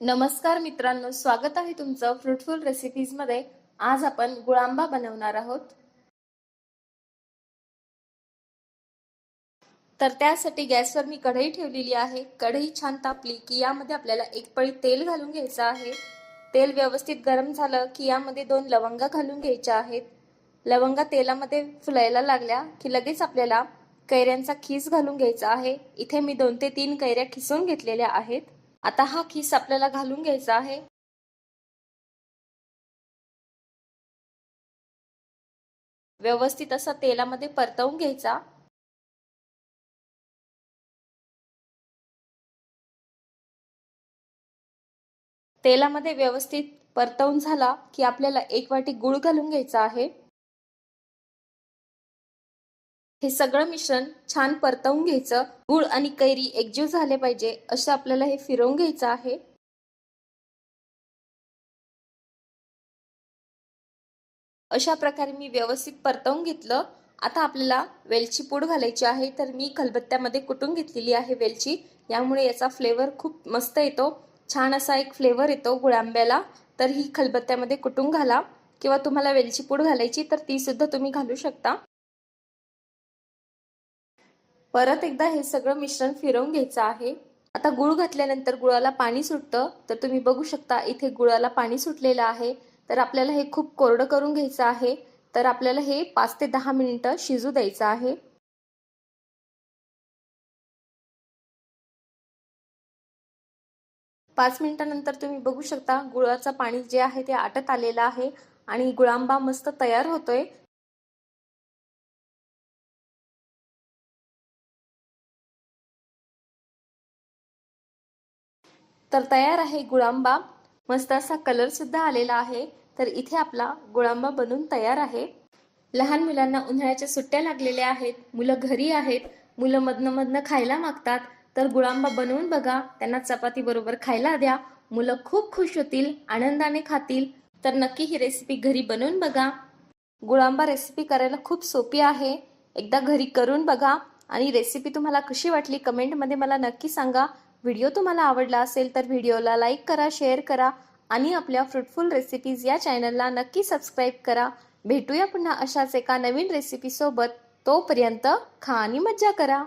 नमस्कार मित्रांनो स्वागत आहे तुमचं फ्रुटफुल रेसिपीजमध्ये. आज आपण गुळांबा बनवणार आहोत. तर त्यासाठी गॅसवर मी कढई ठेवलेली आहे. कढई छान तापली की यामध्ये आपल्याला एक पळी तेल घालून घ्यायचं आहे. तेल व्यवस्थित गरम झालं की यामध्ये दोन लवंगा घालून घ्यायच्या आहेत. लवंगा तेलामध्ये फुलायला लागल्या की लगेच आपल्याला कैऱ्यांचा खीस घालून घ्यायचा आहे. इथे मी दोन ते तीन कैऱ्या खिसून घेतलेल्या आहेत. आता हा खिस आपल्याला घालून घ्यायचा आहे. व्यवस्थित असा तेलामध्ये परतवून घ्यायचा. तेलामध्ये व्यवस्थित परतवून झाला की आपल्याला एक वाटी गुळ घालून घ्यायचा आहे. हे सगळं मिश्रण छान परतवून घ्यायचं. गुळ आणि कैरी एकजीव झाले पाहिजे असं आपल्याला हे फिरवून घ्यायचं आहे. अशा प्रकारे मी व्यवस्थित परतवून घेतलं. आता आपल्याला वेलची पूड घालायची आहे तर मी खलबत्त्यामध्ये कुटून घेतलेली आहे वेलची. यामुळे याचा फ्लेवर खूप मस्त येतो. छान असा एक फ्लेवर येतो गुळांब्याला. तर ही खलबत्त्यामध्ये कुटून घाला. किंवा तुम्हाला वेलची पूड घालायची तर ती सुद्धा तुम्ही घालू शकता. परत एकदा हे सगळं मिश्रण फिरवून घ्यायचं आहे. आता गुळ घातल्यानंतर गुळाला पाणी सुटतं. तर तुम्ही बघू शकता इथे गुळाला पाणी सुटलेलं आहे. तर आपल्याला हे खूप कोरडं करून घ्यायचं आहे. तर आपल्याला हे पाच ते दहा मिनिटं शिजू द्यायचं आहे. पाच मिनिटानंतर तुम्ही बघू शकता गुळाचं पाणी जे आहे ते आटत आलेलं आहे. आणि गुळांबा मस्त तयार होतोय. तर तयार आहे गुळांबा. मस्त असा कलर सुद्धा आलेला आहे. तर इथे आपला गुळांबा बनून तयार आहे. लहान मुलांना उन्हाळ्याच्या सुट्ट्या लागलेल्या आहेत. मुलं घरी आहेत. मुलं मधनं मधनं खायला मागतात. तर गुळांबा बनवून बघा. त्यांना चपाती बरोबर खायला द्या. मुलं खूप खुश होतील आनंदाने खातील. तर नक्की ही रेसिपी घरी बनवून बघा. गुळांबा रेसिपी करायला खूप सोपी आहे. एकदा घरी करून बघा. आणि रेसिपी तुम्हाला कशी वाटली कमेंटमध्ये मला नक्की सांगा. व्हिडिओ तुम्हाला आवडला असेल तर व्हिडिओला लाईक करा शेअर करा आणि आपल्या फ्रुटफुल रेसिपीज या चॅनलला नक्की सबस्क्राईब करा. भेटूया पुन्हा अशाच एका नवीन रेसिपीसोबत. तोपर्यंत खा आणि मज्जा करा.